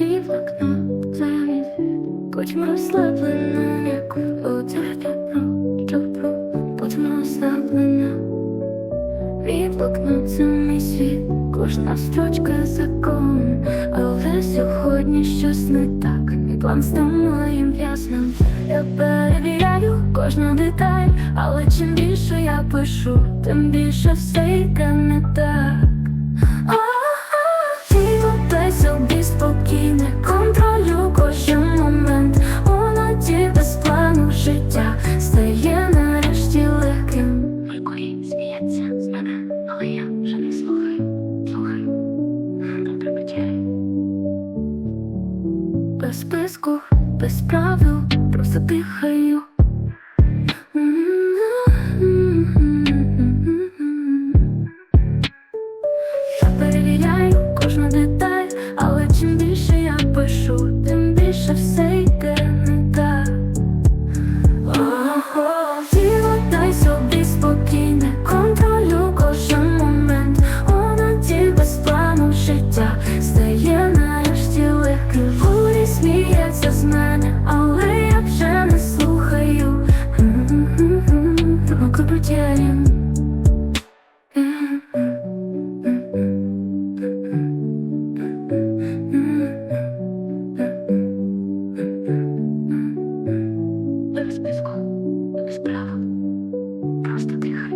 і в окно твоє Потім розслаблена, як у тебе добро, потім розслаблена. Мій блокнот це світ, кожна строчка закон, але сьогодні щось не так. Мій план став моїм в'язнем. Я перевіряю кожну деталь, але чим більше я пишу, тим більше все йде не так. Без без правил, просто дихаю. Я перевіряю кожну деталь, але чим більше я пишу, тим більше все Мокротєрім. Без списку, без правил. Просто дихай.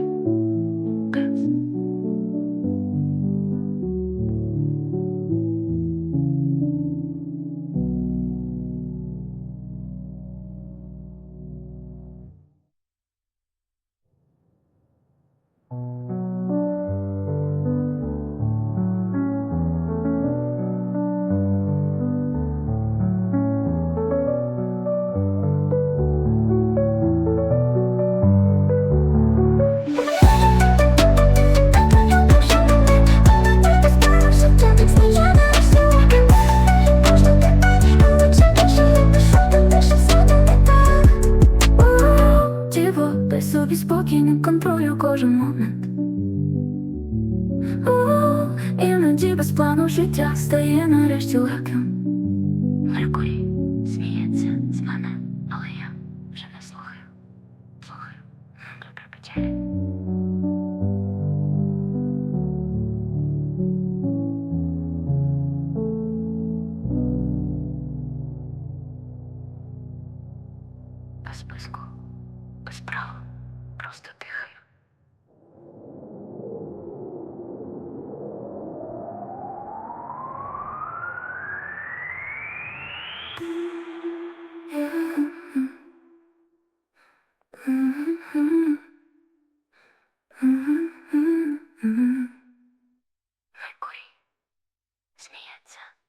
Собі спокій, контролю кожен момент. О, Іноді без плану життя стає нарешті легким. Просто дихаю. Mm-hmm.